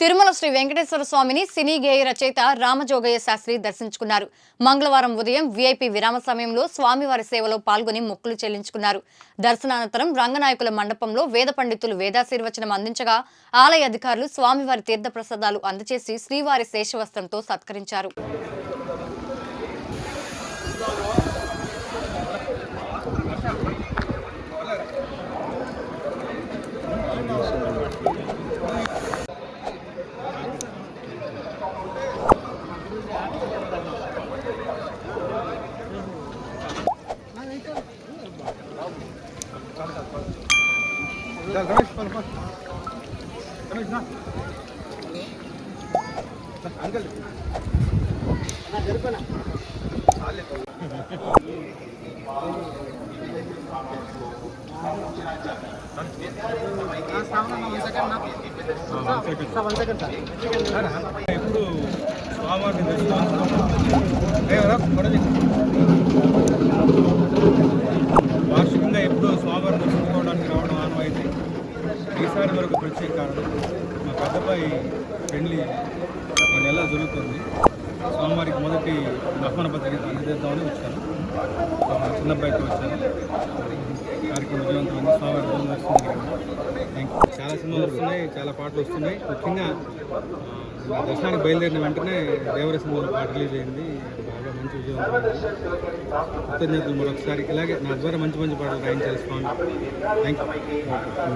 తిరుమల శ్రీ వెంకటేశ్వర స్వామిని సినీ గేయ రచయిత రామజోగయ్య శాస్త్రి దర్శించుకున్నారు. మంగళవారం ఉదయం వీఐపీ విరామ సమయంలో స్వామివారి సేవలో పాల్గొని మొక్కులు చెల్లించుకున్నారు. దర్శనానంతరం రంగనాయకుల మండపంలో వేద పండితులు వేదాశీర్వచనం అందించగా ఆలయ అధికారులు స్వామివారి తీర్థప్రసాదాలు అందజేసి శ్రీవారి శేషవస్త్రంతో సత్కరించారు. ఇప్పుడు స్వామివారిని వార్షికంగా ఈసారి వరకు ప్రత్యేక కారణం మా పెద్దపై పెళ్ళి ఒక నెల జరుగుతుంది. స్వామివారికి మొదటి ఆహ్వాన పత్రిక అందజేద్దామని వచ్చాను. చిన్నబ్బాయితో వచ్చాను. కార్యక్రమం విజయవంతమైంది. స్వామివారి భోజనం వస్తుంది చాలా సినిమాలు వస్తున్నాయి చాలా పాటలు వస్తున్నాయి. ముఖ్యంగా దర్శనానికి బయలుదేరిన వెంటనే దేవర సినిమాలో పాట రిలీజ్ అయింది. బాగా మంచి విజయవంతమైంది. కృతజ్ఞతలు మరొకసారి. ఇలాగే నా ద్వారా మంచి మంచి పాటలు రాయించాలి స్వామి. Thank you